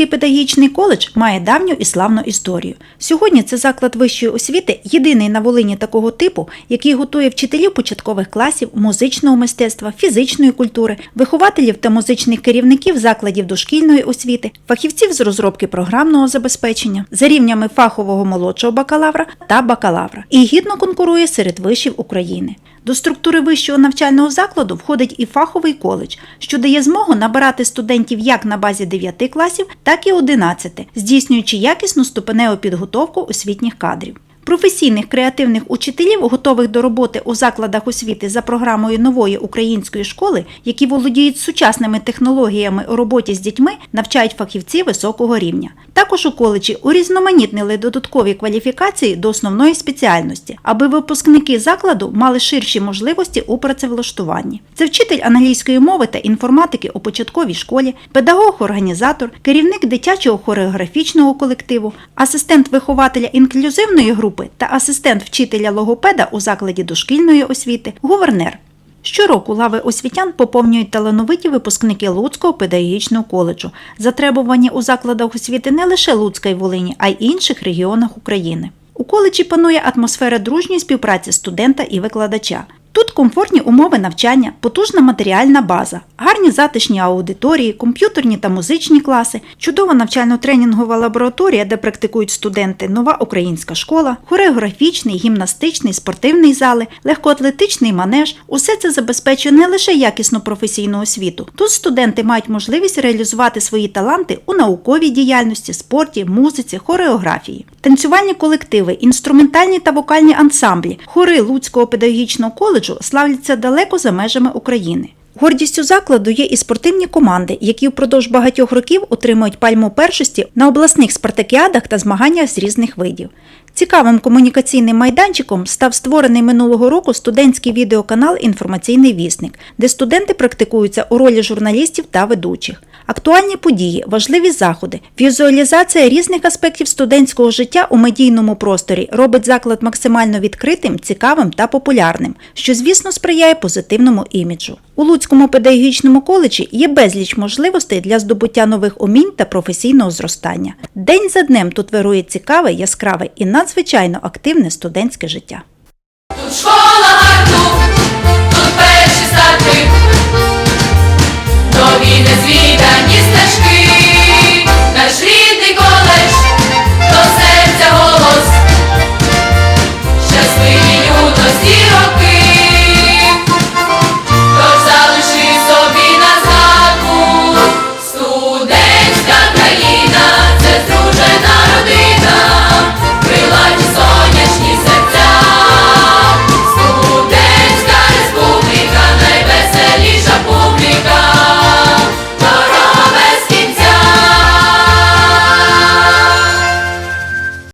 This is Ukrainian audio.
Луцький педагогічний коледж має давню і славну історію. Сьогодні це заклад вищої освіти, єдиний на Волині такого типу, який готує вчителів початкових класів, музичного мистецтва, фізичної культури, вихователів та музичних керівників закладів дошкільної освіти, фахівців з розробки програмного забезпечення, за рівнями фахового молодшого бакалавра та бакалавра і гідно конкурує серед вишів України. До структури вищого навчального закладу входить і фаховий коледж, що дає змогу набирати студентів як на базі 9 класів, так і 11, здійснюючи якісну ступеневу підготовку освітніх кадрів. Професійних креативних учителів, готових до роботи у закладах освіти за програмою нової української школи, які володіють сучасними технологіями у роботі з дітьми, навчають фахівці високого рівня. Також у коледжі урізноманітнили додаткові кваліфікації до основної спеціальності, аби випускники закладу мали ширші можливості у працевлаштуванні. Це вчитель англійської мови та інформатики у початковій школі, педагог-організатор, керівник дитячого хореографічного колективу, асистент вихователя інклюзивної групи та асистент вчителя логопеда у закладі дошкільної освіти, гувернер. Щороку лави освітян поповнюють талановиті випускники Луцького педагогічного коледжу, затребувані у закладах освіти не лише Луцька й Волині, а й інших регіонах України. У коледжі панує атмосфера дружньої співпраці студента і викладача. Тут комфортні умови навчання, потужна матеріальна база, гарні затишні аудиторії, комп'ютерні та музичні класи, чудова навчально-тренінгова лабораторія, де практикують студенти, нова українська школа, хореографічний, гімнастичний, спортивний зали, легкоатлетичний манеж. Усе це забезпечує не лише якісну професійну освіту. Тут студенти мають можливість реалізувати свої таланти у науковій діяльності, спорті, музиці, хореографії. Танцювальні колективи, інструментальні та вокальні ансамблі, хори Луцького педагогічного коледжу славляться далеко за межами України. Гордістю закладу є і спортивні команди, які впродовж багатьох років отримують пальму першості на обласних спартакіадах та змаганнях з різних видів. Цікавим комунікаційним майданчиком став створений минулого року студентський відеоканал Інформаційний вісник, де студенти практикуються у ролі журналістів та ведучих. Актуальні події, важливі заходи, візуалізація різних аспектів студентського життя у медійному просторі робить заклад максимально відкритим, цікавим та популярним, що, звісно, сприяє позитивному іміджу. У Луцькому педагогічному коледжі є безліч можливостей для здобуття нових умінь та професійного зростання. День за днем тут вирує цікаве, яскраве і надзвичайно активне студентське життя. Школа